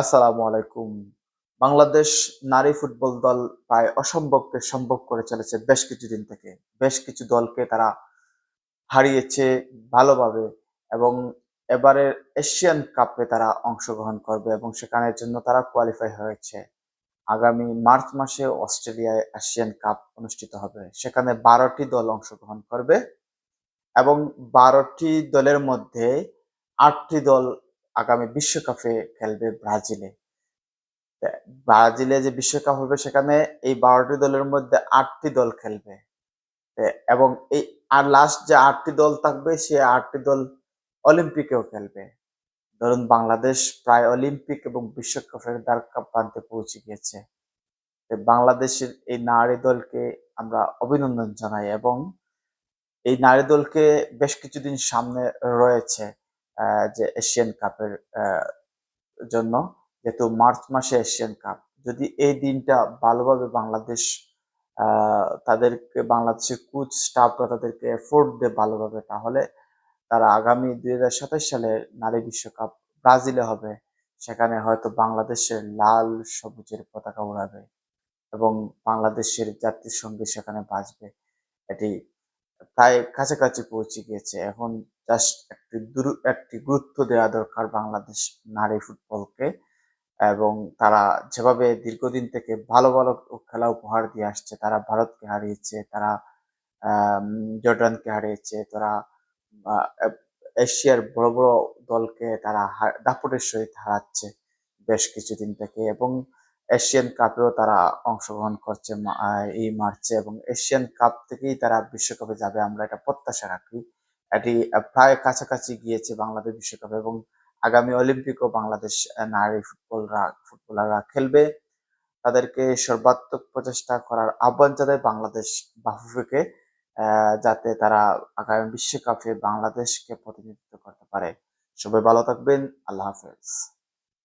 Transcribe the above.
আসসালামু আলাইকুম। বাংলাদেশ নারী ফুটবল দল প্রায় অসম্ভবকে সম্ভব করে চলেছে বেশ কিছুদিন থেকে। বেশ কিছু দলকে তারা হারিয়েছে ভালোভাবে এবং এবারের এশিয়ান কাপে তারা অংশগ্রহণ করবে এবং সেখানের জন্য তারা কোয়ালিফাই হয়েছে। আগামী মার্চ মাসে অস্ট্রেলিয়ায় এশিয়ান কাপ অনুষ্ঠিত হবে। সেখানে বারোটি দল অংশগ্রহণ করবে এবং বারোটি দলের মধ্যে আটটি দল আগামী বিশ্বকাপে খেলবে ব্রাজিলে। ব্রাজিলে যে বিশ্বকাপ হবে, সেখানে এই বারোটি দলের মধ্যে আটটি দল খেলবে। এবং এই, আর লাস্ট যে আটটি দল থাকবে, সে আটটি দল অলিম্পিকেও খেলবে। ধরুন বাংলাদেশ প্রায় অলিম্পিক এবং বিশ্বকাপের দ্বার প্রান্তে পৌঁছে গিয়েছে। বাংলাদেশের এই নারী দলকে আমরা অভিনন্দন জানাই এবং এই নারী দলকে বেশ কিছুদিন সামনে রয়েছে। যে এশিয়ান কাপের জন্য, যেহেতু মার্চ মাসে এশিয়ান কাপ যদি এই দিনটা ভালোভাবে বাংলাদেশ তাদেরকে বাংলাদেশের কোচ স্টাফরা তাদেরকে এফোর্ট দেয় ভালোভাবে, তাহলে তারা আগামী দুই হাজার সাতাশ সালে নারী বিশ্বকাপ ব্রাজিলে হবে। সেখানে হয়তো বাংলাদেশের লাল সবুজের পতাকা উড়াবে এবং বাংলাদেশের জাতীয় সংগীত সেখানে বাঁচবে। এটি প্রায় কাছাকাছি পৌঁছে গিয়েছে। এখন জাস্ট একটি দূর একটি গুরুত্ব দেওয়া দরকার বাংলাদেশ নারী ফুটবলকে এবং তারা যেভাবে দীর্ঘদিন থেকে ভালো ভালো খেলা উপহার দিয়ে আসছে, তারা ভারতকে হারিয়েছে, তারা জর্ডানকে হারিয়েছে, তারা এশিয়ার বড় বড় দলকে তারা দাপটের সহিত হারাচ্ছে বেশ কিছুদিন থেকে এবং এশিয়ান কাপেও তারা অংশগ্রহণ করছে এই মার্চে এবং এশিয়ান কাপ থেকেই তারা বিশ্বকাপে যাবে। আমরা এটা প্রত্যাশা রাখি। এটি প্রায় কাছাকাছি গিয়েছে বাংলাদেশ বিশ্বকাপে এবং আগামী অলিম্পিকও বাংলাদেশ নারী ফুটবলরা, ফুটবলাররা খেলবে। তাদেরকে সর্বাত্মক প্রচেষ্টা করার আহ্বান জানায় বাংলাদেশ বাফুফেকে যাতে তারা আগামী বিশ্বকাপে বাংলাদেশকে প্রতিনিধিত্ব করতে পারে। সবাই ভালো থাকবেন। আল্লাহ হাফেজ।